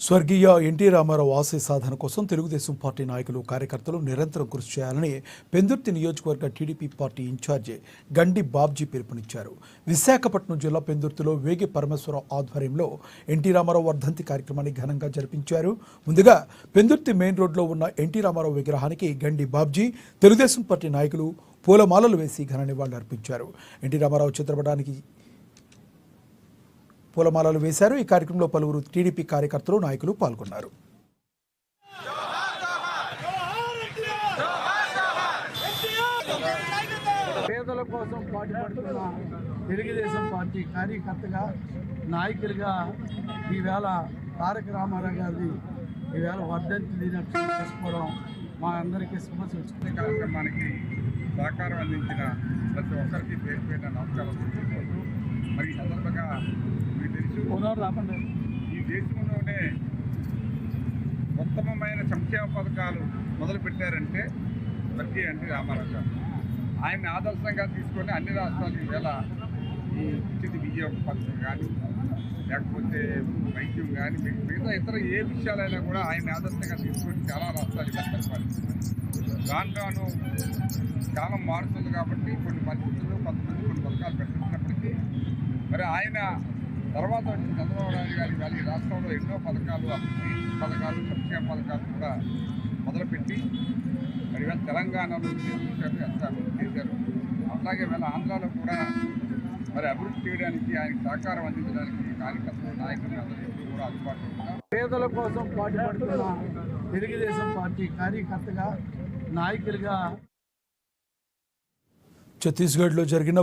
స్వర్గీయ ఎన్టీ రామారావు ఆశయ సాధన కోసం తెలుగుదేశం పార్టీ నాయకులు కార్యకర్తలు నిరంతరం కృషి చేయాలని పెందుర్తి నియోజకవర్గ TDP party incharge Gandi Babji పిలుపునిచ్చారు. విశాఖపట్నం జిల్లా పెందుర్తిలో వేగి పరమేశ్వరం ఆధ్వర్యంలో ఎన్టీ రామారావు వర్ధంతి కార్యక్రమాన్ని ఘనంగా జరిపించారు. ముందుగా పెందుర్తి మెయిన్ రోడ్లో ఉన్న ఎన్టీ రామారావు విగ్రహానికి గండి బాబ్జీ తెలుగుదేశం పార్టీ నాయకులు పూలమాలలు వేసి ఘన నివాళులు అర్పించారు ఎన్టీ రామారావు చిత్రపటానికి పూలమాలలు వేశారు. ఈ కార్యక్రమంలో పలువురు టీడీపీ కార్యకర్తలు నాయకులు పాల్గొన్నారు. పేదల కోసం పాటుపడుతున్న తెలుగుదేశం పార్టీ కార్యకర్తగా నాయకుడిగా ఈవేళ తారక రామారావు గారిది ఈవేళ వర్ధంతి దినోత్సవం చేసుకోవడం మా అందరికీ శుభసూచన కార్యక్రమానికి సహకారం అందించిన ప్రతి ఒక్కరికి పేరు పేరున నమస్కారం. ఈ దేశంలోనే ఉత్తమమైన సంక్షేమ పథకాలు మొదలు పెట్టారంటే స్వర్గీయ అంటే రామారావు గారు. ఆయన్ని ఆదర్శంగా తీసుకొని అన్ని రాష్ట్రాలు ఈవేళ ఈ ఉచిత విజయం పథకం కానీ లేకపోతే వైద్యం కానీ మిగతా ఇతర ఏ విషయాలైనా కూడా ఆయన ఆదర్శంగా తీసుకొని చాలా రాష్ట్రాలు పరిపాలిస్తున్నాయి. దాంట్లోనూ కాలం మారుతుంది కాబట్టి కొన్ని పరిస్థితులు కొంతమంది కొన్ని పథకాలు పెట్టినప్పటికీ మరి ఆయన తర్వాత వచ్చిన చంద్రబాబు నాయుడు గారి వాళ్ళ ఈ రాష్ట్రంలో ఎన్నో పథకాలు అభివృద్ధి పథకాలు సంక్షేమ పథకాలు కూడా మొదలుపెట్టి మరి వీళ్ళ తెలంగాణలో చేశారు ఎంత అభివృద్ధి చేశారు. అట్లాగే వీళ్ళ ఆంధ్రాలో కూడా మరి అభివృద్ధి చేయడానికి ఆయనకి సహకారం అందించడానికి కార్యకర్తలు నాయకులు అందరూ ఎప్పుడూ కూడా అందుబాటులో ఉంటారు పేదల కోసం పాటుపడుతున్న తెలుగుదేశం పార్టీ కార్యకర్తగా నాయకుడిగా ఛత్తీస్గఢ్లో జరిగిన